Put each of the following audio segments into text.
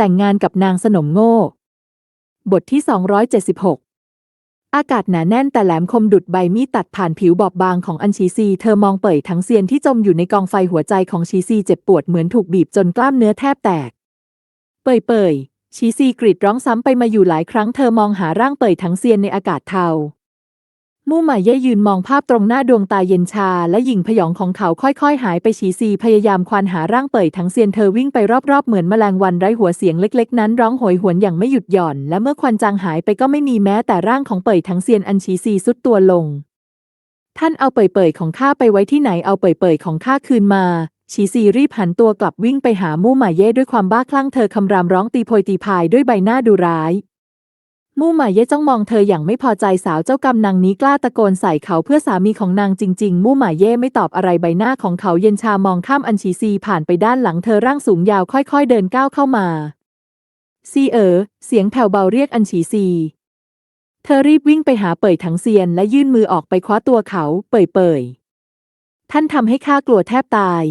แต่งงานกับนางสนมโง่ บทที่ 276 อากาศหนาแน่นแต่แหลมคมดุดใบมีดตัดผ่านผิวบอบบางของอันชีซี เธอมองเป่ยทั้งเซียนที่จมอยู่ในกองไฟหัวใจของชีซีเจ็บปวดเหมือนถูกบีบจนกล้ามเนื้อแทบแตก เป่ยเปยชีซีกรีดร้องซ้ำไปมาอยู่หลายครั้งเธอมองหาร่างเป่ยทั้งเซียนในอากาศเทา มู่หมายเย่ยืนมองภาพตรงหน้าดวงตาเย็นชา และหญิงพยองของเขาค่อยๆ หายไปฉีซีพยายามควานหาร่างเป่ยทั้งเซียนเธอวิ่งไปรอบๆ เหมือนแมลงวันไร้หัวเสียงเล็กๆ นั้นร้องโหยหวนอย่างไม่หยุดหย่อน และเมื่อควันจางหายไปก็ไม่มีแม้แต่ร่างของเป่ยทั้งเซียนอันฉีซีสุดตัวลง ท่านเอาเป่ยๆของข้าไปไว้ที่ไหนเอาเป่ยๆของข้าคืนมาฉีซีรีบหันตัวกลับวิ่งไปหามู่หมายเย่ด้วยความบ้าคลั่งเธอคำรามร้องตีโพยตีพายด้วยใบหน้าดุร้าย มู่หมายเย่จ้องมองเธออย่างไม่พอใจสาวเจ้ากรรมนางนี้กล้าตะโกนใส่เขาเพื่อสามีของนางจริง ๆ มู่หมายเย่ไม่ตอบอะไรใบหน้าของเขาเย็นชามองข้ามอันชีซีผ่านไปด้านหลังเธอร่างสูงยาวค่อย ๆ เดินก้าวเข้ามา ซีเอ๋อเสียงแผ่วเบาเรียกอันชีซี เธอรีบวิ่งไปหาเป่ยถังเซียนและยื่นมือออกไปคว้าตัวเขา เป่ยเป่ยท่านทำให้ข้ากลัวแทบตาย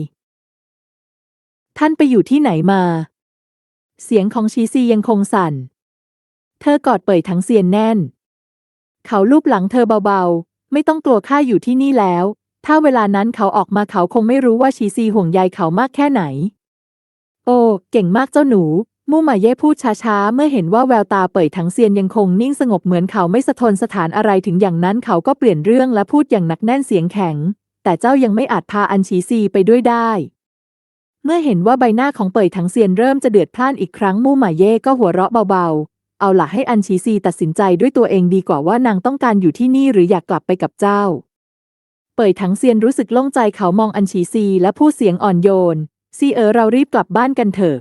ท่านไปอยู่ที่ไหนมา เสียงของชีซียังคงสั่น เธอกอดเป่ยทั้งเซียนแน่น เขาลูบหลังเธอเบาๆ ไม่ต้องกลัวข้าอยู่ที่นี่แล้ว ถ้าเวลานั้นเขาออกมาเขาคงไม่รู้ว่าชีซีห่วงใยเขามากแค่ไหน โอ้ เก่งมากเจ้าหนู มู่หมายเย่พูดช้าๆ เมื่อเห็นว่าแววตาเป่ยทั้งเซียนยังคงนิ่งสงบเหมือนเขาไม่สะทนสถานอะไรถึงอย่างนั้นเขาก็เปลี่ยนเรื่องและพูดอย่างหนักแน่นเสียงแข็ง แต่เจ้ายังไม่อาจพาอันชีซีไปด้วยได้เมื่อเห็นว่าใบหน้าของเป่ยทั้งเซียนเริ่มจะเดือดพล่านอีกครั้งมู่หมายเย่ก็หัวเราะเบาๆ เอาล่ะให้อันชีซีตัดสินใจด้วยตัวเองดีกว่าว่านางต้องการอยู่ที่นี่หรืออยากกลับไปกับเจ้า เป่ยทั้งเซียนรู้สึกโล่งใจเขามองอันชีซีและพูดเสียงอ่อนโยน ซีเอ๋อเรารีบกลับบ้านกันเถอะ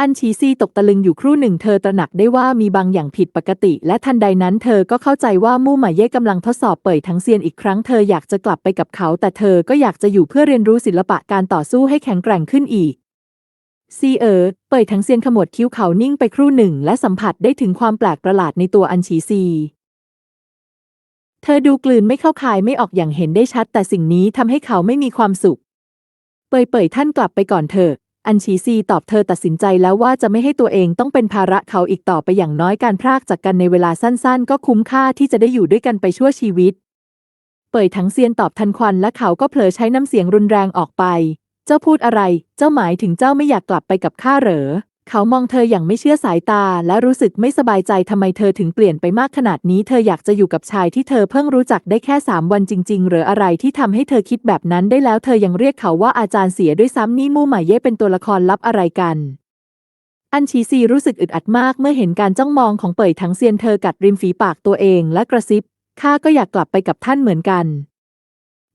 อันชีซีตกตะลึงอยู่ครู่หนึ่งเธอตระหนักได้ว่ามีบางอย่างผิดปกติ และทันใดนั้นเธอก็เข้าใจว่ามู่หมายเย่กำลังทดสอบเป่ยทั้งเซียนอีกครั้งเธออยากจะกลับไปกับเขา แต่เธอก็อยากจะอยู่เพื่อเรียนรู้ศิลปะการต่อสู้ให้แข็งแกร่งขึ้นอีก ซีเอ๋อเป่ยทั้งเซียนขมวดคิ้วเขานิ่งไปครู่หนึ่ง และสัมผัสได้ถึงความแปลกประหลาดในตัวอันชีซี เธอดูกลืนไม่เข้าคายไม่ออกอย่างเห็นได้ชัด แต่สิ่งนี้ทำให้เขาไม่มีความสุข เป่ยเป่ยท่านกลับไปก่อนเถอะ อันชีซีตอบเธอตัดสินใจแล้วว่าจะไม่ให้ตัวเองต้องเป็นภาระเขาอีกต่อไปอย่างน้อยการพรากจากกันในเวลาสั้นๆ ก็คุ้มค่าที่จะได้อยู่ด้วยกันไปชั่วชีวิต เป่ยทั้งเซียนตอบทันควันและเขาก็เผลอใช้น้ำเสียงรุนแรงออกไป เจ้าพูดอะไร เจ้าหมายถึงเจ้าไม่อยากกลับไปกับข้าเหรอ เขามองเธออย่างไม่เชื่อสายตา และรู้สึกไม่สบายใจทำไมเธอถึงเปลี่ยนไปมากขนาดนี้ เธออยากจะอยู่กับชายที่เธอเพิ่งรู้จักได้แค่สามวันจริง ๆ หรืออะไรที่ทำให้เธอคิดแบบนั้นได้แล้วเธอยังเรียกเขาว่าอาจารย์เสียด้วยซ้ำนี่มู่หมายเย่เป็นตัวละครลับอะไรกันอันชีซีรู้สึกอึดอัดมากเมื่อเห็นการจ้องมองของเป่ยทั้งเซียนเธอกัดริมฝีปากตัวเองและกระซิบข้าก็อยากกลับไปกับท่านเหมือนกัน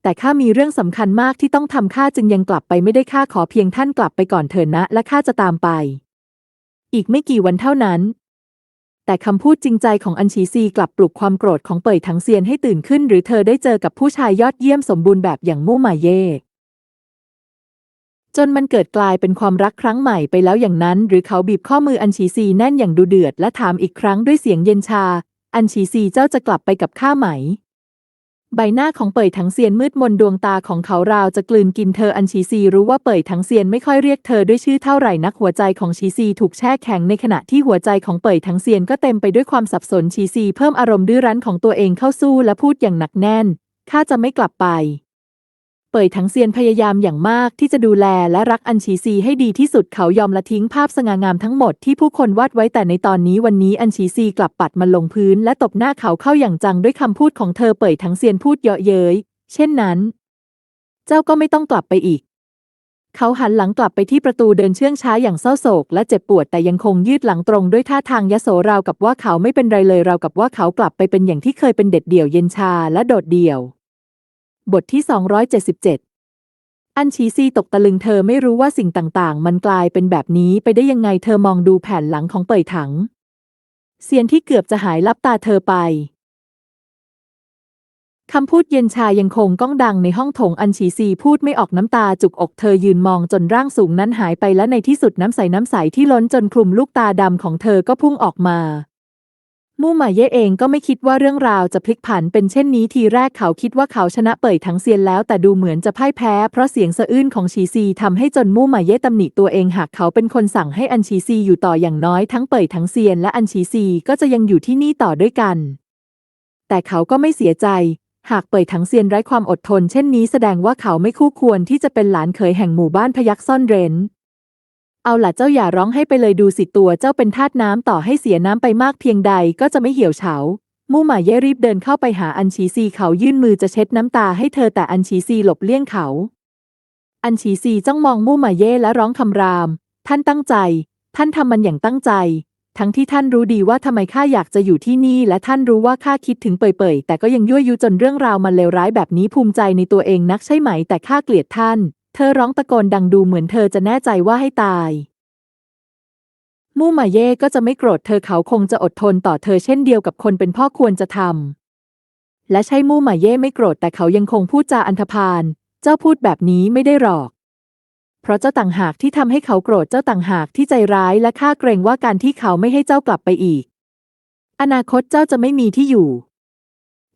แต่ข้ามีเรื่องสำคัญมากที่ต้องทำข้าจึงยังกลับไปไม่ได้ข้าขอเพียงท่านกลับไปก่อนเถิดนะ และข้าจะตามไป อีกไม่กี่วันเท่านั้น แต่คำพูดจริงใจของอันชีซีกลับปลุกความโกรธของเป่ยทั้งเซียนให้ตื่นขึ้น หรือเธอได้เจอกับผู้ชายยอดเยี่ยมสมบูรณ์แบบอย่างมู่หมาเย่จนมันเกิดกลายเป็นความรักครั้งใหม่ไปแล้วอย่างนั้น หรือเขาบีบข้อมืออันชีซีแน่นอย่างดูเดือด และถามอีกครั้งด้วยเสียงเย็นชา อันชีซีเจ้าจะกลับไปกับข้าไหม ใบหน้าของเป่ยถังเซียนมืดมนดวงตาของเขาราวจะกลืนกินเธออันชีซีรู้ว่าเป่ยถังเซียนไม่ค่อยเรียกเธอด้วยชื่อเท่าไหร่นักหัวใจของชีซีถูกแช่แข็งในขณะที่หัวใจของเป่ยถังเซียนก็เต็มไปด้วยความสับสนชีซีเพิ่มอารมณ์ดื้อรั้นของตัวเองเข้าสู้และพูดอย่างหนักแน่นข้าจะไม่กลับไป เป่ยถังเซียนพยายามอย่างมากที่จะดูแลและรักอันชีซีให้ดีที่สุดเขายอมละทิ้งภาพสง่างามทั้งหมดที่ผู้คนวาดไว้แต่ในตอนนี้วันนี้อันชีซีกลับปัดมันลงพื้นและตบหน้าเขาเข้าอย่างจังด้วยคำพูดของเธอเป่ยถังเซียนพูดเยาะเย้ยเช่นนั้น เจ้าก็ไม่ต้องกลับไปอีก เขาหันหลังกลับไปที่ประตูเดินเชื่องช้าอย่างเศร้าโศก และเจ็บปวดแต่ยังคงยืดหลังตรงด้วยท่าทางยโสราวกับว่าเขาไม่เป็นไรเลยราวกับว่าเขากลับไปเป็นอย่างที่เคยเป็นเด็ดเดี่ยวเย็นชาและโดดเดี่ยว บทที่ 277 อันชีซีตกตะลึงเธอไม่รู้ว่าสิ่งต่างๆ มันกลายเป็นแบบนี้ไปได้ยังไงเธอมองดูแผ่นหลังของเป่ยถัง เสียนที่เกือบจะหายลับตาเธอไป คำพูดเย็นชายังคงก้องดังในห้องโถงอันฉีซีพูดไม่ออกน้ำตาจุกอกเธอยืนมองจนร่างสูงนั้นหายไปและในที่สุดน้ำใสน้ำใสที่ล้นจนคลุมลูกตาดำของเธอก็พุ่งออกมา มู่หมาเย่เองก็ไม่คิดว่าเรื่องราวจะพลิกผันเป็นเช่นนี้ทีแรกเขาคิดว่าเขาชนะเป่ยทั้งเซียนแล้วแต่ดูเหมือนจะพ่ายแพ้เพราะเสียงสะอื้นของชีซีทำให้จนมู่หมาเย่ตำหนิตัวเองหากเขาเป็นคนสั่งให้อันชีซีอยู่ต่ออย่างน้อยทั้งเป่ยทั้งเซียนและอันชีซีก็จะยังอยู่ที่นี่ต่อด้วยกัน แต่เขาก็ไม่เสียใจ หากเป่ยทั้งเซียนไร้ความอดทน เช่นนี้แสดงว่าเขาไม่คู่ควรที่จะเป็นหลานเขยแห่งหมู่บ้านพยักซ่อนเร้น เอาล่ะเจ้าอย่าร้องให้ไปเลยดูสิตัวเจ้าเป็นทาสน้ำต่อให้เสียน้ำไปมากเพียงใดก็จะไม่เหี่ยวเฉามู่หมาเย่รีบเดินเข้าไปหาอันชีซีเขายื่นมือจะเช็ดน้ำตาให้เธอแต่อันชีซีหลบเลี่ยงเขา อันชีซีจ้องมองมู่หมาเย่และร้องคำราม ท่านตั้งใจ ท่านทำมันอย่างตั้งใจ ทั้งที่ท่านรู้ดีว่าทำไมข้าอยากจะอยู่ที่นี่ และท่านรู้ว่าข้าคิดถึงเปื่อยๆแต่ก็ยังยั่วยุจนเรื่องราวมันเลวร้ายแบบนี้ภูมิใจในตัวเองนักใช่ไหม แต่ข้าเกลียดท่าน เธอร้องตะโกนดังดูเหมือนเธอจะแน่ใจว่าให้ตาย มู่หมาเย่ก็จะไม่โกรธเธอเขาคงจะอดทนต่อเธอเช่นเดียวกับคนเป็นพ่อควรจะทำ และใช่มู่หมาเย่ไม่โกรธแต่เขายังคงพูดจาอันธพาล เจ้าพูดแบบนี้ไม่ได้หรอก เพราะเจ้าต่างหากที่ทำให้เขาโกรธเจ้าต่างหากที่ใจร้ายและข้าเกรงว่าการที่เขาไม่ให้เจ้ากลับไปอีก อนาคตเจ้าจะไม่มีที่อยู่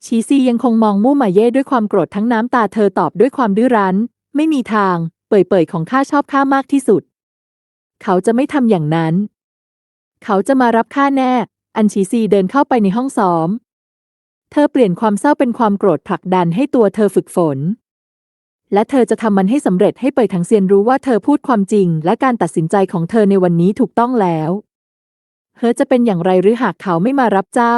ชีซียังคงมองมู่หมาเย่ด้วยความโกรธทั้งน้ำตาเธอตอบด้วยความดื้อรั้น ไม่มีทาง เปื่ยๆของข้าชอบข้ามากที่สุด เขาจะไม่ทำอย่างนั้น เขาจะมารับข้าแน่ อันชีซีเดินเข้าไปในห้องซ้อม เธอเปลี่ยนความเศร้าเป็นความโกรธผลักดันให้ตัวเธอฝึกฝน และเธอจะทำมันให้สำเร็จให้เปยถังเซียนรู้ว่าเธอพูดความจริง และการตัดสินใจของเธอในวันนี้ถูกต้องแล้ว เธอจะเป็นอย่างไรหรือหากเขาไม่มารับเจ้า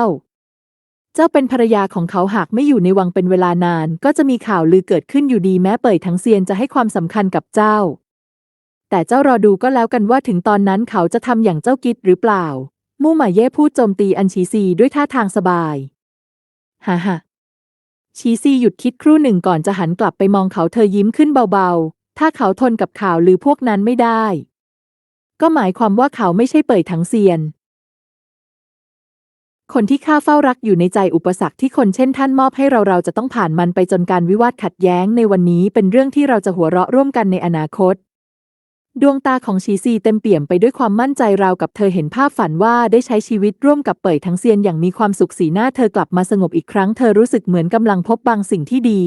จ้าเป็นภรรยาของเขาหากไม่อยู่ในวังเป็นเวลานาน ก็จะมีข่าวลือเกิดขึ้นอยู่ดีแม้เปยถังเซียนจะให้ความสำคัญกับเจ้า แต่เจ้ารอดูก็แล้วกันว่าถึงตอนนั้นเขาจะทำอย่างเจ้ากิดหรือเปล่า มู่หมาเย่พูดโจมตีอันชีซีด้วยท่าทางสบายฮ่าฮ่าชีซีหยุดคิดครู่หนึ่งก่อนจะหันกลับไปมองเขาเธอยิ้มขึ้นเบาๆ ถ้าเขาทนกับข่าวลือพวกนั้นไม่ได้ ก็หมายความว่าเขาไม่ใช่เป่ยถังเซียน คนที่ข้าเฝ้ารักอยู่ในใจอุปสรรคที่คนเช่นท่านมอบให้เราเราจะต้องผ่านมันไปจนการวิวาทขัดแย้งในวันนี้เป็นเรื่องที่เราจะหัวเราะร่วมกันในอนาคต ดวงตาของชีซีเต็มเปี่ยมไปด้วยความมั่นใจราวกับเธอเห็นภาพฝันว่าได้ใช้ชีวิตร่วมกับเป่ยทั้งเซียนอย่างมีความสุขสีหน้าเธอกลับมาสงบอีกครั้งเธอรู้สึกเหมือนกำลังพบบางสิ่งที่ดี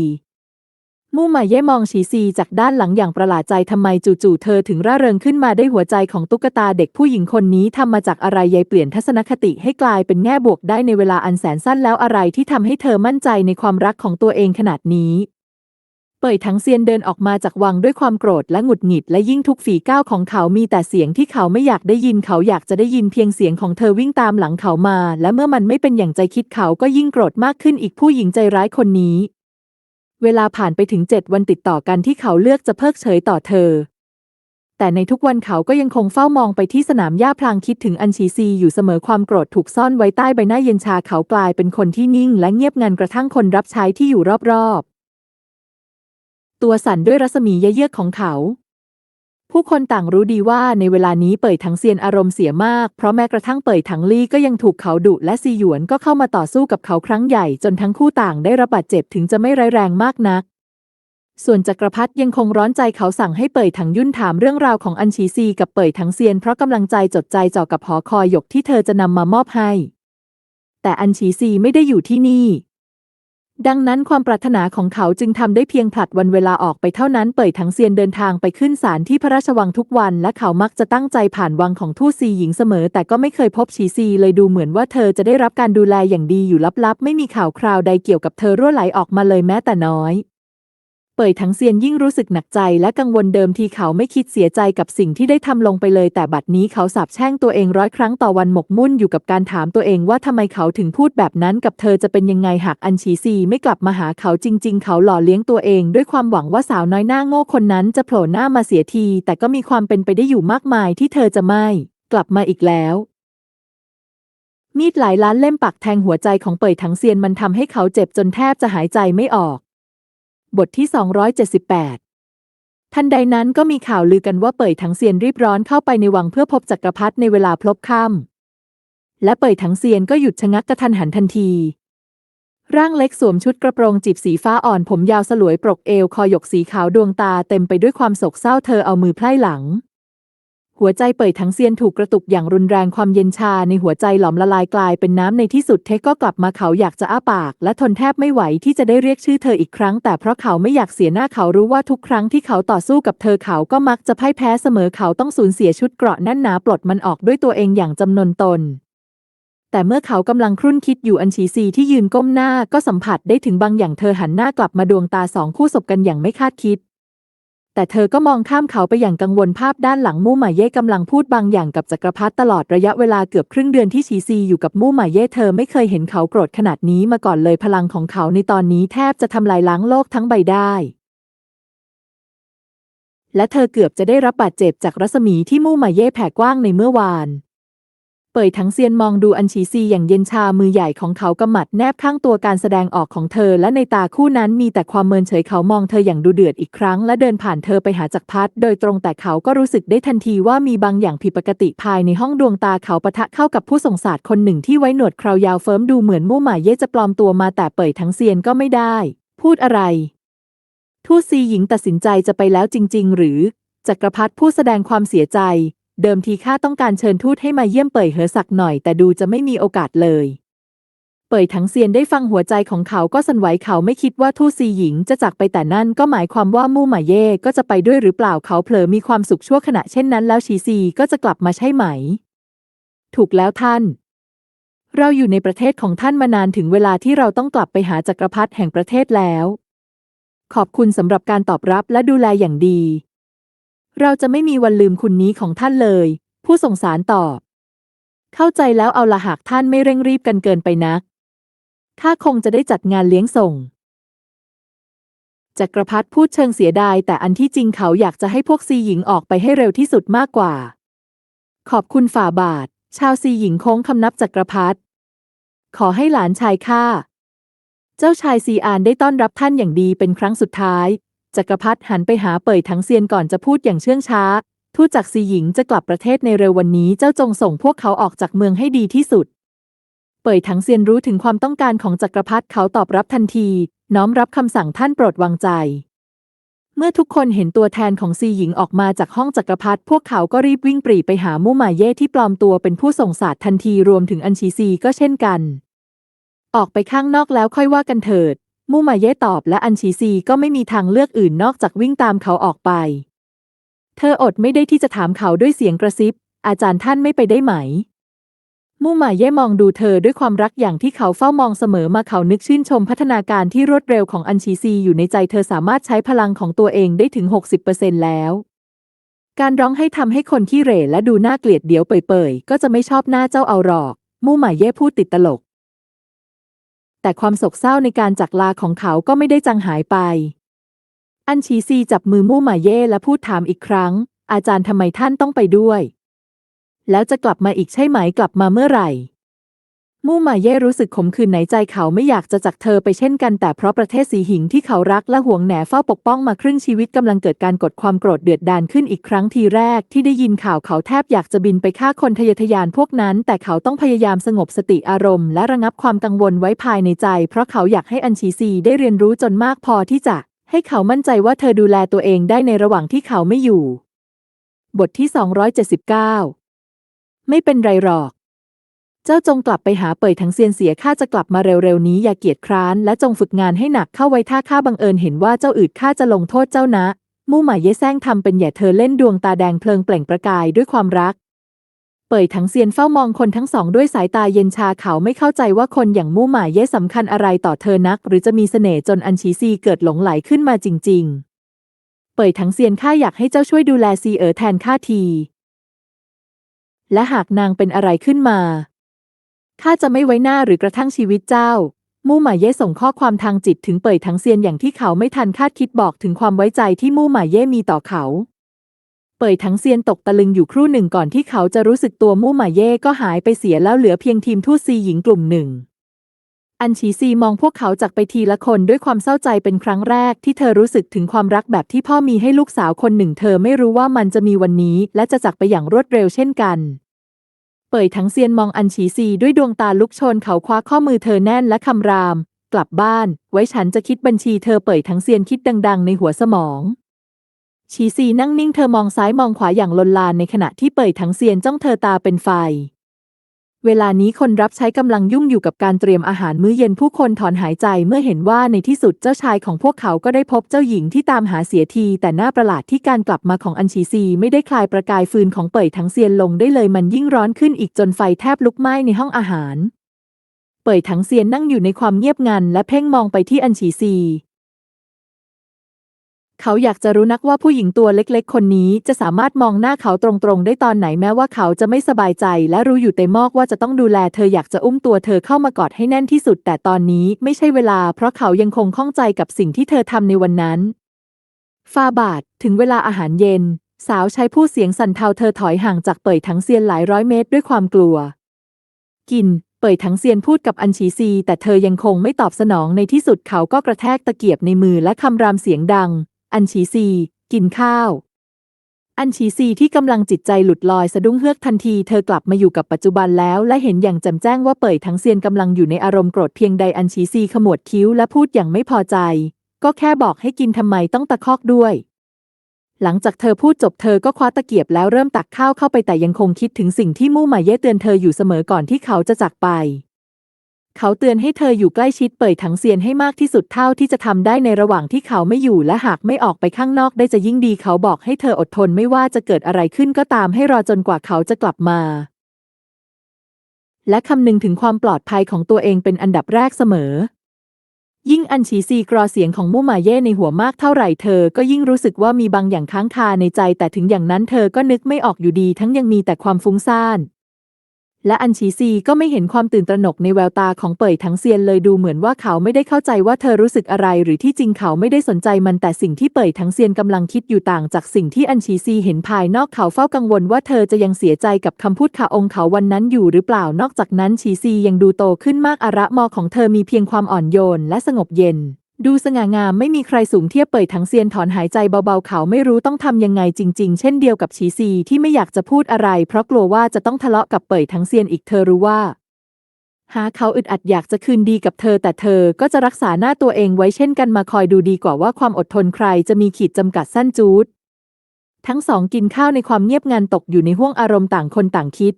มู่หมาเย่มองชีซีจากด้านหลังอย่างประหลาดใจทำไมจู่ๆเธอถึงร่าเริงขึ้นมาได้หัวใจของตุ๊กตาเด็กผู้หญิงคนนี้ทำมาจากอะไรยายเปลี่ยนทัศนคติให้กลายเป็นแง่บวกได้ในเวลาอันแสนสั้นแล้วอะไรที่ทำให้เธอมั่นใจในความรักของตัวเองขนาดนี้ เป่ยทั้งเซียนเดินออกมาจากวังด้วยความโกรธและหงุดหงิด และยิ่งทุกฝีก้าวของเขามีแต่เสียงที่เขาไม่อยากได้ยินเขาอยากจะได้ยินเพียงเสียงของเธอวิ่งตามหลังเขามา และเมื่อมันไม่เป็นอย่างใจคิดเขาก็ยิ่งโกรธมากขึ้นอีกผู้หญิงใจร้ายคนนี้ เวลาผ่านไปถึงเจ็ดวันติดต่อกันที่เขาเลือกจะเพิกเฉยต่อเธอ แต่ในทุกวันเขาก็ยังคงเฝ้ามองไปที่สนามหญ้าพลางคิดถึงอันชีซีอยู่เสมอความโกรธถูกซ่อนไว้ใต้ใบหน้าเย็นชาเขากลายเป็นคนที่นิ่ง และเงียบงันกระทั่งคนรับใช้ที่อยู่รอบๆ ตัวสั่นด้วยรัศมีเยือกของเขา ผู้คนต่างรู้ดีว่าในเวลานี้เป่ยถังเซียนอารมณ์เสียมาก เพราะแม้กระทั่งเป่ยถังลี่ก็ยังถูกเขาดุและซีหยวนก็เข้ามาต่อสู้กับเขาครั้งใหญ่จนทั้งคู่ต่างได้รับบาดเจ็บถึงจะไม่ร้ายแรงมากนัก ส่วนจักรพรรดิยังคงร้อนใจเขาสั่งให้เป่ยถังยุ่นถามเรื่องราวของอันชีซีกับเป่ยถังเซียนเพราะกำลังใจจดใจจ่อกับหอคอยหยกที่เธอจะนำมามอบให้ แต่อันชีซีไม่ได้อยู่ที่นี่ ดังนั้นความปรารถนาของเขาจึงทำได้เพียงผลัดวันเวลาออกไปเท่านั้น เป่ยถังเซียนเดินทางไปขึ้นศาลที่พระราชวังทุกวัน และเขามักจะตั้งใจผ่านวังของทูตซีหญิงเสมอ แต่ก็ไม่เคยพบชีซีเลยดูเหมือนว่าเธอจะได้รับการดูแลอย่างดีอยู่ลับๆ ไม่มีข่าวคราวใดเกี่ยวกับเธอรั่วไหลออกมาเลยแม้แต่น้อย ป่ยถังเซียนยิ่งรู้สึกหนักใจและกังวลเดิมทีเขาไม่คิดเสียใจกับสิ่งที่ได้ทำลงไปเลย แต่บัดนี้เขาสาบแช่งตัวเองร้อยครั้งต่อวันหมกมุ่นอยู่กับการถามตัวเองว่าทำไมเขาถึงพูดแบบนั้นกับเธอจะเป็นยังไงหากอันชีซีไม่กลับมาหาเขาจริง ๆ เขาหล่อเลี้ยงตัวเอง ด้วยความหวังว่าสาวน้อยหน้าโง่คนนั้นจะโผล่หน้ามาเสียที แต่ก็มีความเป็นไปได้อยู่มากมายที่เธอจะไม่ กลับมาอีกแล้วมีดหลายล้านเล่มปักแทงหัวใจของเป่ยถังเซียนมันทำให้เขาเจ็บจนแทบจะหายใจไม่ออก บทที่ 278 ทันใดนั้นก็มีข่าวลือกันว่าเป่ยถังเซียนรีบร้อนเข้าไปในวังเพื่อพบจักรพรรดิในเวลาพลบค่ำและเป่ยถังเซียนก็หยุดชะงักกระทันหันทันที ร่างเล็กสวมชุดกระโปรงจีบสีฟ้าอ่อนผมยาวสลวยปรกเอวคอหยกสีขาวดวงตาเต็มไปด้วยความโศกเศร้าเธอเอามือไพล่หลัง หัวใจเป่ยทั้งเซียนถูกกระตุกอย่างรุนแรงความเย็นชาในหัวใจหลอมละลายกลายเป็นน้ำในที่สุดเทก็กลับมาเขาอยากจะอ้าปาก และทนแทบไม่ไหวที่จะได้เรียกชื่อเธออีกครั้ง แต่เพราะเขาไม่อยากเสียหน้าเขารู้ว่าทุกครั้งที่เขาต่อสู้กับเธอเขาก็มักจะพ่ายแพ้เสมอเขาต้องสูญเสียชุดเกราะแน่นหนาปลดมันออกด้วยตัวเองอย่างจำนนตนแต่เมื่อเขากำลังครุ่นคิดอยู่อันชีซีที่ยืนก้มหน้าก็สัมผัสได้ถึงบางอย่างเธอหันหน้ากลับมาดวงตาสองคู่สบกันอย่างไม่คาดคิด แต่เธอก็มองข้ามเขาไปอย่างกังวลภาพด้านหลังมู่หมายเย่กำลังพูดบางอย่างกับจักรพรรดิตลอดระยะเวลาเกือบครึ่งเดือนที่ชีซีอยู่กับมู่หมายเย่เธอไม่เคยเห็นเขาโกรธขนาดนี้มาก่อนเลยพลังของเขาในตอนนี้แทบจะทำลายล้างโลกทั้งใบได้ และเธอเกือบจะได้รับบาดเจ็บจากรัศมีที่มู่หมายเย่แผ่กว้างในเมื่อวาน เป่ยทั้งเซียนมองดูอันชีซีอย่างเย็นชามือใหญ่ของเขากำหมัดแนบข้างตัวการแสดงออกของเธอ และในตาคู่นั้นมีแต่ความเมินเฉยเขามองเธออย่างดูเดือดอีกครั้ง และเดินผ่านเธอไปหาจักรพัดโดยตรงแต่เขาก็รู้สึกได้ทันทีว่ามีบางอย่างผิดปกติภายในห้องดวงตาเขาปะทะเข้ากับผู้ส่งศาสตร์คนหนึ่งที่ไว้หนวดคราวยาวเฟิร์มดูเหมือนมู่หมายเย่จะปลอมตัวมาแต่เป่ยทั้งเซียนก็ไม่ได้ พูดอะไร ทูตซีหญิงตัดสินใจจะไปแล้วจริง ๆ หรือจักรพรรดิผู้แสดงความเสียใจ เดิมทีข้าต้องการเชิญทูตให้มาเยี่ยมเป่ยเหอสักหน่อย แต่ดูจะไม่มีโอกาสเลย เป่ยทั้งเซียนได้ฟังหัวใจของเขาก็สั่นไหวเขาไม่คิดว่าทูตซีหญิงจะจากไปแต่นั่นก็หมายความว่ามู่หมายเย่ก็จะไปด้วยหรือเปล่าเขาเผลอมีความสุขชั่วขณะเช่นนั้นแล้วชีซีก็จะกลับมาใช่ไหม ถูกแล้วท่าน เราอยู่ในประเทศของท่านมานานถึงเวลาที่เราต้องกลับไปหาจักรพรรดิแห่งประเทศแล้ว ขอบคุณสำหรับการตอบรับและดูแลอย่างดี เราจะไม่มีวันลืมคุณนี้ของท่านเลย ผู้ส่งสารตอบ เข้าใจแล้วเอาละหากท่านไม่เร่งรีบกันเกินไปนักข้าคงจะได้จัดงานเลี้ยงส่ง จักรพรรดิพูดเชิงเสียดาย แต่อันที่จริงเขาอยากจะให้พวกซีหญิงออกไปให้เร็วที่สุดมากกว่า ขอบคุณฝ่าบาท ชาวซีหญิงโค้งคำนับจักรพรรดิขอให้หลานชายข้า เจ้าชายซีอานได้ต้อนรับท่านอย่างดีเป็นครั้งสุดท้าย จักรพรรดิหันไปหาเป่ยทั้งเซียนก่อนจะพูดอย่างเชื่องช้า ทูตจากซีหญิงจะกลับประเทศในเร็ววันนี้เจ้าจงส่งพวกเขาออกจากเมืองให้ดีที่สุด เป่ยทั้งเซียนรู้ถึงความต้องการของจักรพรรดิเขาตอบรับทันที น้อมรับคำสั่งท่านโปรดวางใจ เมื่อทุกคนเห็นตัวแทนของซีหญิงออกมาจากห้องจักรพรรดิพวกเขาก็รีบวิ่งปรีไปหามู่หมาเย่ที่ปลอมตัวเป็นผู้ส่งศาสตร์ทันทีรวมถึงอันชีซีก็เช่นกัน ออกไปข้างนอกแล้วค่อยว่ากันเถิด มู่หมายเย่ตอบและอันชีซีก็ไม่มีทางเลือกอื่นนอกจากวิ่งตามเขาออกไป เธออดไม่ได้ที่จะถามเขาด้วยเสียงกระซิบ อาจารย์ท่านไม่ไปได้ไหม มู่หมายเย่มองดูเธอด้วยความรักอย่างที่เขาเฝ้ามองเสมอมาเขานึกชื่นชมพัฒนาการที่รวดเร็วของอันชีซีอยู่ในใจเธอสามารถใช้พลังของตัวเองได้ถึง 60%แล้ว การร้องให้ทำให้คนขี้เหร่และดูน่าเกลียดเดี๋ยวเปื่อยๆก็จะไม่ชอบหน้าเจ้าเอาหรอก มู่หมายเย่พูดติดตลก แต่ความโศกเศร้าในการจากลาของเขาก็ไม่ได้จางหายไป อันชีซีจับมือมู่หมาเย่และพูดถามอีกครั้ง อาจารย์ทำไมท่านต้องไปด้วย แล้วจะกลับมาอีกใช่ไหมกลับมาเมื่อไหร่ มู่หมายเย่รู้สึกขมขื่นในใจเขาไม่อยากจะจากเธอไปเช่นกันแต่เพราะประเทศสีหิงที่เขารักและห่วงแหนเฝ้าปกป้องมาครึ่งชีวิตกำลังเกิดการกดความโกรธเดือดดาลขึ้นอีกครั้งทีแรกที่ได้ยินข่าวเขาแทบอยากจะบินไปฆ่าคนทะเยอทะยานพวกนั้น แต่เขาต้องพยายามสงบสติอารมณ์และระงับความกังวลไว้ภายในใจ เพราะเขาอยากให้อัญชีซีได้เรียนรู้จนมากพอที่จะ ให้เขามั่นใจว่าเธอดูแลตัวเองได้ในระหว่างที่เขาไม่อยู่ บทที่ 279 ไม่เป็นไรหรอก จ้าจงกลับไปหาเป่ยทั้งเซียนเสียข้าจะกลับมาเร็วๆนี้อย่าเกียจคร้าน และจงฝึกงานให้หนักเข้าไว้ถ้าข้าบังเอิญเห็นว่าเจ้าอืดข้าจะลงโทษเจ้านะ มู่หมายเย่แซงทำเป็นแย่เธอเล่นดวงตาแดงเพลิงเปล่งประกายด้วยความรัก เป่ยทั้งเซียนเฝ้ามองคนทั้งสองด้วยสายตาเย็นชาเขาไม่เข้าใจว่าคนอย่างมู่หมายเย่สำคัญอะไรต่อเธอนัก หรือจะมีเสน่ห์จนอันชีซีเกิดหลงไหลขึ้นมาจริง ๆ เป่ยทั้งเซียนข้าอยากให้เจ้าช่วยดูแลซีเอ๋อแทนข้าที และหากนางเป็นอะไรขึ้นมา ข้าจะไม่ไว้หน้าหรือกระทั่งชีวิตเจ้า มู่หมายเย่ส่งข้อความทางจิตถึงเป่ยทั้งเซียนอย่างที่เขาไม่ทันคาดคิดบอกถึงความไว้ใจที่มู่หมายเย่มีต่อเขา เป่ยทั้งเซียนตกตะลึงอยู่ครู่หนึ่งก่อนที่เขาจะรู้สึกตัวมู่หมายเย่ก็หายไปเสียแล้วเหลือเพียงทีมทูตซีหญิงกลุ่มหนึ่ง อันฉีซีมองพวกเขาจากไปทีละคนด้วยความเศร้าใจเป็นครั้งแรกที่เธอรู้สึกถึงความรักแบบที่พ่อมีให้ลูกสาวคนหนึ่ง เธอไม่รู้ว่ามันจะมีวันนี้และจะจากไปอย่างรวดเร็วเช่นกัน เป่ยทั้งเซียนมองอันฉีซีด้วยดวงตาลุกโชนเขาคว้าข้อมือเธอแน่นและคำราม กลับบ้าน ไว้ฉันจะคิดบัญชีเธอเป่ยทั้งเซียนคิดดัง ๆ ในหัวสมองชีซีนั่งนิ่งเธอมองซ้ายมองขวาอย่างลนลานในขณะที่เป่ยทั้งเซียนจ้องเธอตาเป็นไฟ เวลานี้คนรับใช้กำลังยุ่งอยู่กับการเตรียมอาหารมื้อเย็นผู้คนถอนหายใจเมื่อเห็นว่าในที่สุดเจ้าชายของพวกเขาก็ได้พบเจ้าหญิงที่ตามหาเสียที แต่น่าประหลาดที่การกลับมาของอันชีซี ไม่ได้คลายประกายฟืนของเป่ยถังเซียนลงได้เลยมันยิ่งร้อนขึ้นอีกจนไฟแทบลุกไหม้ในห้องอาหาร เป่ยถังเซียนนั่งอยู่ในความเงียบงันและเพ่งมองไปที่อันชีซี เขาอยากจะรู้นักว่าผู้หญิงตัวเล็กๆ คนนี้จะสามารถมองหน้าเขาตรงๆ ได้ตอนไหนแม้ว่าเขาจะไม่สบายใจ และรู้อยู่เต็มอกว่าจะต้องดูแลเธออยากจะอุ้มตัวเธอเข้ามากอดให้แน่นที่สุด แต่ตอนนี้ไม่ใช่เวลา เพราะเขายังคงข้องใจกับสิ่งที่เธอทำในวันนั้น ฟาบาทถึงเวลาอาหารเย็น สาวใช้ผู้เสียงสั่นเทาเธอถอยห่างจากเป่ยถังเซียนหลายร้อยเมตรด้วยความกลัว กินเป่ยถังเซียนพูดกับอันฉีซี แต่เธอยังคงไม่ตอบสนองในที่สุดเขาก็กระแทกตะเกียบในมือและคำรามเสียงดัง อันฉีซี กินข้าว อันฉีซีที่กำลังจิตใจหลุดลอยสะดุ้งเฮือกทันทีเธอกลับมาอยู่กับปัจจุบันแล้ว และเห็นอย่างแจ่มแจ้งว่าเป่ยถังเซียนกำลังอยู่ในอารมณ์โกรธเพียงใดอันฉีซีขมวดคิ้วและพูดอย่างไม่พอใจ ก็แค่บอกให้กินทำไมต้องตะคอกด้วยหลังจากเธอพูดจบเธอก็คว้าตะเกียบแล้วเริ่มตักข้าวเข้าไปแต่ยังคงคิดถึงสิ่งที่มู่หมายเย่เตือนเธออยู่เสมอก่อนที่เขาจะจากไป เขาเตือนให้เธออยู่ใกล้ชิดเป่ยถังเซียนให้มากที่สุดเท่าที่จะทำได้ในระหว่างที่เขาไม่อยู่และหากไม่ออกไปข้างนอกได้จะยิ่งดีเขาบอกให้เธออดทนไม่ว่าจะเกิดอะไรขึ้นก็ตามให้รอจนกว่าเขาจะกลับมา และคำนึงถึงความปลอดภัยของตัวเองเป็นอันดับแรกเสมอ ยิ่งอันฉีซีกรอเสียงของมู่มาเย่ในหัวมากเท่าไหร่เธอก็ยิ่งรู้สึกว่ามีบางอย่างค้างคาในใจ แต่ถึงอย่างนั้นเธอก็นึกไม่ออกอยู่ดี ทั้งยังมีแต่ความฟุ้งซ่าน และอันฉีซีก็ไม่เห็นความตื่นตระหนกในแววตาของเป่ยทั้งเซียนเลยดูเหมือนว่าเขาไม่ได้เข้าใจว่าเธอรู้สึกอะไร หรือที่จริงเขาไม่ได้สนใจมันแต่สิ่งที่เป่ยทั้งเซียนกำลังคิดอยู่ต่างจากสิ่งที่อันฉีซีเห็นภายนอกเขาเฝ้ากังวลว่าเธอจะยังเสียใจกับคำพูดขาองค์เขาวันนั้นอยู่หรือเปล่านอกจากนั้นฉีซียังดูโตขึ้นมากอาระมอของเธอมีเพียงความอ่อนโยนและสงบเย็น ดูสง่างามไม่มีใครสูงเทียบเป่ยทั้งเซียนถอนหายใจเบาๆ เขาไม่รู้ต้องทำยังไงจริง ๆ เช่นเดียวกับฉีซีที่ไม่อยากจะพูดอะไร เพราะกลัวว่าจะต้องทะเลาะกับเป่ยทั้งเซียนอีกเธอรู้ว่า หาเขาอึดอัดอยากจะคืนดีกับเธอ แต่เธอก็จะรักษาหน้าตัวเองไว้เช่นกันมาคอยดูดีกว่าว่าความอดทนใครจะมีขีดจำกัดสั้นจูดทั้งสองกินข้าวในความเงียบงันตกอยู่ในห้วงอารมณ์ต่างคนต่างคิด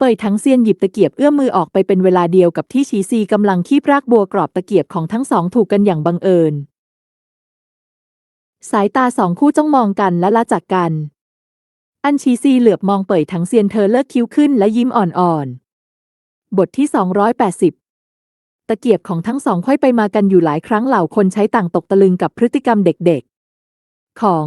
เป่ยทั้งเซียนหยิบตะเกียบเอื้อมมือออกไปเป็นเวลาเดียวกับที่ชีซีกำลังคีบรากบัวกรอบตะเกียบของทั้งสองถูกกันอย่างบังเอิญ สายตาสองคู่จ้องมองกันและละจากกัน อันชีซีเหลือบมองเป่ยทั้งเซียนเธอเลิกคิ้วขึ้นและยิ้มอ่อนๆ บทที่ 280 ตะเกียบของทั้งสองค่อยไปมากันอยู่หลายครั้งเหล่าคนใช้ต่างตกตะลึงกับพฤติกรรมเด็กๆ ของ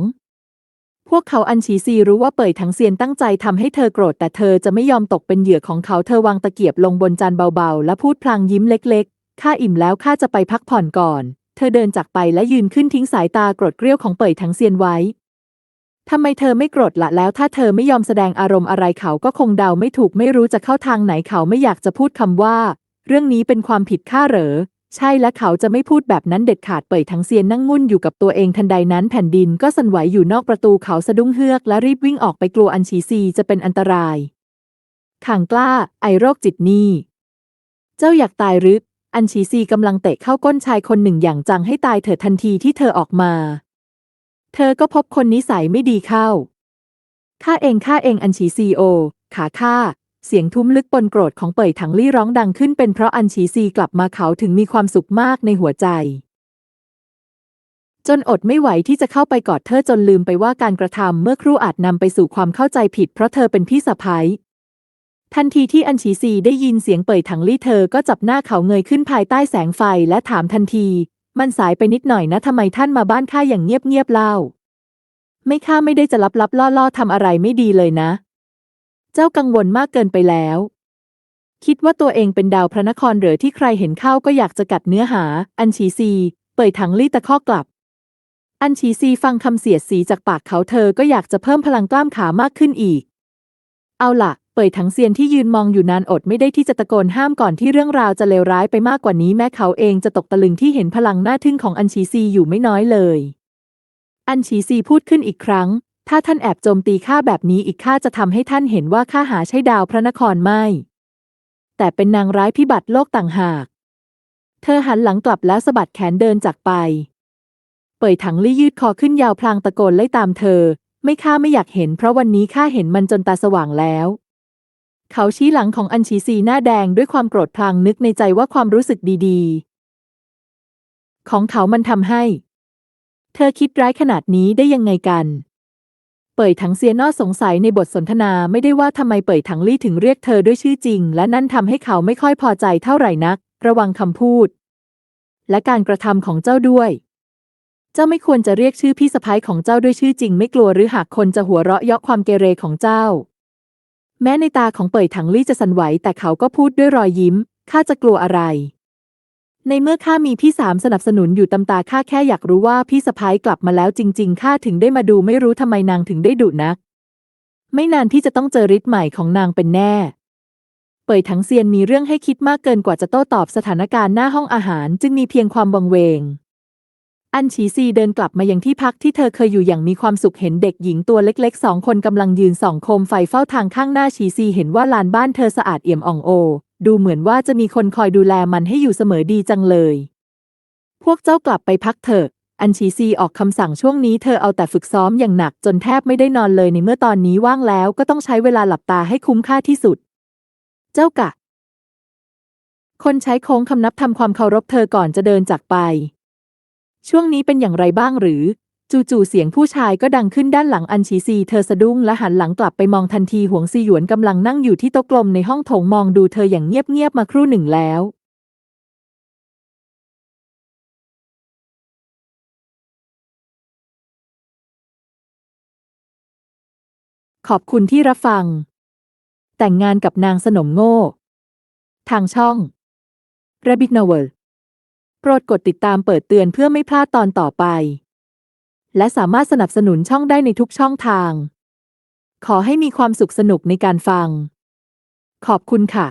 พวกเขาอันชีซีรู้ว่าเป่ยทั้งเซียนตั้งใจทำให้เธอโกรธ แต่เธอจะไม่ยอมตกเป็นเหยื่อของเขาเธอวางตะเกียบลงบนจานเบาๆ และพูดพลางยิ้มเล็กๆข้าอิ่มแล้วข้าจะไปพักผ่อนก่อน เธอเดินจากไปและยืนขึ้นทิ้งสายตาโกรธเกรี้ยวของเป่ยทั้งเซียนไว้ทำไมเธอไม่โกรธละแล้วถ้าเธอไม่ยอมแสดงอารมณ์อะไรเขาก็คงเดาไม่ถูกไม่รู้จะเข้าทางไหนเขาไม่อยากจะพูดคำว่า เรื่องนี้เป็นความผิดข้าเหรอ ใช่และเขาจะไม่พูดแบบนั้นเด็ดขาดเป่ยทั้งเซียนนั่งงุ่นอยู่กับตัวเองทันใดนั้นแผ่นดินก็สั่นไหวอยู่นอกประตูเขาสะดุ้งเฮือกและรีบวิ่งออกไปกลัวอันชีซีจะเป็นอันตรายข่างกล้า ไอโรคจิตนี่ เจ้าอยากตายหรืออันชีซีกำลังเตะเข้าก้นชายคนหนึ่งอย่างจังให้ตายเถิดทันทีที่เธอออกมา เธอก็พบคนนิสัยไม่ดีเข้าข้าเองข้าเองอันชีซีโอ ขาข้า เสียงทุ้มลึกปนโกรธของเป่ยถังลี่ร้องดังขึ้นเป็นเพราะอันชีซีกลับมาเขาถึงมีความสุขมากในหัวใจ จนอดไม่ไหวที่จะเข้าไปกอดเธอจนลืมไปว่าการกระทำเมื่อครู่อาจนำไปสู่ความเข้าใจผิดเพราะเธอเป็นพี่สะพ้ยทันทีที่อันชีซีได้ยินเสียงเป่ยถังลี่เธอก็จับหน้าเขาเงยขึ้นภายใต้แสงไฟและถามทันที มันสายไปนิดหน่อยนะทำไมท่านมาบ้านข้าอย่างเงียบๆเล่า ไม่ข้าไม่ได้จะลับลับล่อล่อๆทำอะไรไม่ดีเลยนะ เจ้ากังวลมากเกินไปแล้ว คิดว่าตัวเองเป็นดาวพระนครเหรือที่ใครเห็นเข้าก็อยากจะกัดเนื้อหา อันชีซี เป่ยถังลี่ตะคอกลับ อันชีซีฟังคำเสียดสีจากปากเขาเธอก็อยากจะเพิ่มพลังกล้ามขามากขึ้นอีก เอาล่ะเป่ยถังเซียนที่ยืนมองอยู่นานอดไม่ได้ที่จะตะโกนห้ามก่อนที่เรื่องราวจะเลวร้ายไปมากกว่านี้แม้เขาเองจะตกตะลึงที่เห็นพลังหน้าทึ่งของอันชีซีอยู่ไม่น้อยเลย อันชีซีพูดขึ้นอีกครั้ง ถ้าท่านแอบโจมตีข้าแบบนี้อีกข้าจะทำให้ท่านเห็นว่าข้าหาใช่ดาวพระนครไม่ แต่เป็นนางร้ายพิบัติโลกต่างหาก เธอหันหลังกลับแล้วสะบัดแขนเดินจากไป เป่ยถังลี่ยืดคอขึ้นยาวพลางตะโกนไล่ตามเธอ ไม่ข้าไม่อยากเห็นเพราะวันนี้ข้าเห็นมันจนตาสว่างแล้วเขาชี้หลังของอัญชีซีหน้าแดงด้วยความโกรธพลางนึกในใจว่าความรู้สึกดีๆ ของเขามันทำให้ เธอคิดร้ายขนาดนี้ได้ยังไงกัน เป่ยถังเซียนอสงสัยในบทสนทนาไม่ได้ว่าทำไมเป่ยถังลี่ถึงเรียกเธอด้วยชื่อจริง และนั่นทำให้เขาไม่ค่อยพอใจเท่าไหร่นัก ระวังคำพูด และการกระทำของเจ้าด้วย เจ้าไม่ควรจะเรียกชื่อพี่สะพ้ายของเจ้าด้วยชื่อจริง ไม่กลัวหรือหากคนจะหัวเราะเยาะความเกเรของเจ้า แม้ในตาของเป่ยถังลี่จะสั่นไหวแต่เขาก็พูดด้วยรอยยิ้มข้าจะกลัวอะไร ในเมื่อข้ามีพี่สามสนับสนุนอยู่ตำตาข้าแค่อยากรู้ว่าพี่สะพ้ายกลับมาแล้วจริง ๆ ข้าถึงได้มาดูไม่รู้ทำไมนางถึงได้ดุนัก ไม่นานที่จะต้องเจอฤทธิ์ใหม่ของนางเป็นแน่ เป่ยถังเซียนมีเรื่องให้คิดมากเกินกว่าจะโต้ตอบสถานการณ์หน้าห้องอาหารจึงมีเพียงความวังเวง อันฉีซีเดินกลับมายังที่พักที่เธอเคยอยู่อย่างมีความสุขเห็นเด็กหญิงตัวเล็กๆสองคนกำลังยืนส่องโคมไฟเฝ้าทางข้างหน้าฉีซีเห็นว่าลานบ้านเธอสะอาดเอี่ยมอ่องโอ ดูเหมือนว่าจะมีคนคอยดูแลมันให้อยู่เสมอดีจังเลย พวกเจ้ากลับไปพักเถอะ อันชีซีออกคำสั่งช่วงนี้เธอเอาแต่ฝึกซ้อมอย่างหนักจนแทบไม่ได้นอนเลยในเมื่อตอนนี้ว่างแล้วก็ต้องใช้เวลาหลับตาให้คุ้มค่าที่สุด เจ้ากะ คนใช้โค้งคำนับทำความเคารพเธอก่อนจะเดินจากไป ช่วงนี้เป็นอย่างไรบ้างหรือ จู่ๆเสียงผู้ชายก็ดังขึ้นด้านหลังอันชีซีเธอสะดุ้งและหันหลังกลับไปมองทันทีหวงซีหยวนกำลังนั่งอยู่ที่โต๊ะกลมในห้องโถงมองดูเธออย่างเงียบๆมาครู่หนึ่งแล้วขอบคุณที่รับฟัง แต่งงานกับนางสนมโง่ ทางช่อง Rabbit Novel โปรดกดติดตามเปิดเตือนเพื่อไม่พลาดตอนต่อไป และสามารถสนับสนุนช่องได้ในทุกช่องทาง ขอให้มีความสุขสนุกในการฟัง ขอบคุณค่ะ